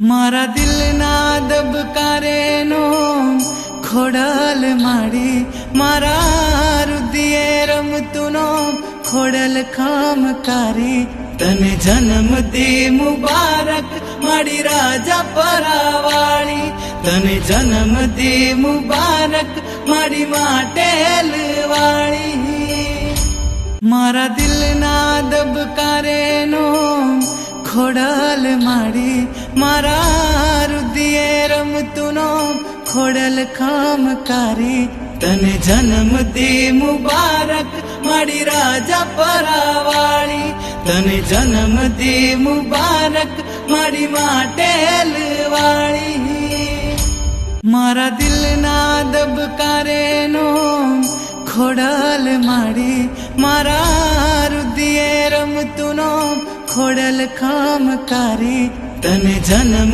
મારા દિલના દબકારેનો ખોડલ માડી મારા રુદિયે રમતુનો ખોડલ ખામકારી. તને જન્મદી મુબારક માડી રાજા પરાવાળી. તને જન્મદી મુબારક માડી માટે વાળી મારા દિલના દબકારેનો ખોડલ માડી, મારા રુદિયે રમતુનો ખોડલ ખામકારી તને જન્મદી મુબારક, માડી રાજા પરાવાળી. તને જન્મદી મુબારક, માડી માટેલ વાળી મારા દિલના દબકારેનો ખોડલ માડી, મારા રુદિયે કામ ખોડલ ખામકારી તને જન્મ